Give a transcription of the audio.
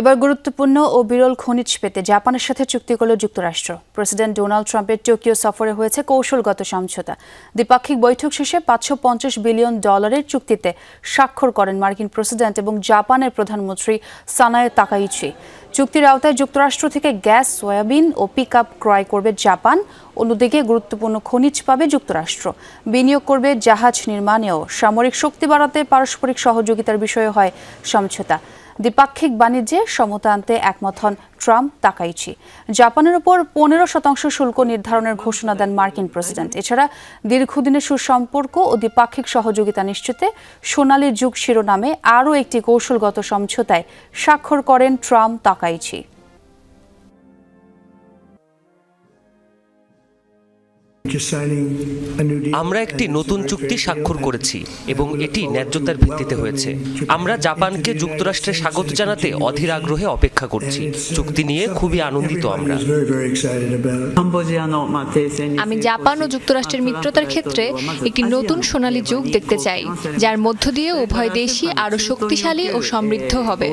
এবার গুরুত্বপূর্ণ ও বিরল খনিজ পেতে জাপানের সাথে চুক্তি করল যুক্তরাষ্ট্র। প্রেসিডেন্ট ডোনাল্ড ট্রাম্পের টোকিও সফরে হয়েছে কৌশলগত সমঝোতা। দ্বিপাক্ষিক বৈঠক শেষে পাঁচশো পঞ্চাশ বিলিয়ন ডলারের চুক্তিতে স্বাক্ষর করেন মার্কিন প্রেসিডেন্ট এবং জাপানের প্রধানমন্ত্রী সানায় তাকাইচি। চুক্তির আওতায় যুক্তরাষ্ট্র থেকে গ্যাস, সয়াবিন ও পিক ক্রয় করবে জাপান। অন্যদিকে গুরুত্বপূর্ণ খনিজ পাবে যুক্তরাষ্ট্র। বিনিয়োগ করবে জাহাজ নির্মাণেও সামরিক শক্তি বাড়াতে পারস্পরিক সহযোগিতার বিষয়ে হয় সমঝোতা। দ্বিপাক্ষিক বাণিজ্যে সমতা আনতে একমত হন ট্রাম্প তাকাইচি। জাপানের উপর পনেরো শতাংশ শুল্ক নির্ধারণের ঘোষণা দেন মার্কিন প্রেসিডেন্ট। এছাড়া দীর্ঘদিনের সুসম্পর্ক ও দ্বিপাক্ষিক সহযোগিতা নিশ্চিতে সোনালী যুগ শিরোনামে আরও একটি কৌশলগত সমঝোতায় স্বাক্ষর করেন ট্রাম্প তাকাইচি। আমরা একটি নতুন চুক্তি স্বাক্ষর করেছি এবং এটি ন্যায্যতার ভিত্তিতে হয়েছে। আমরা জাপানকে যুক্তরাষ্ট্রে স্বাগত জানাতে অধীর আগ্রহে অপেক্ষা করছি। চুক্তি নিয়ে খুবই আনন্দিত আমরা। আমি জাপান ও যুক্তরাষ্ট্রের মিত্রতার ক্ষেত্রে একটি নতুন সোনালি যুগ দেখতে চাই যার মধ্য দিয়ে উভয় দেশই আরও শক্তিশালী ও সমৃদ্ধ হবে।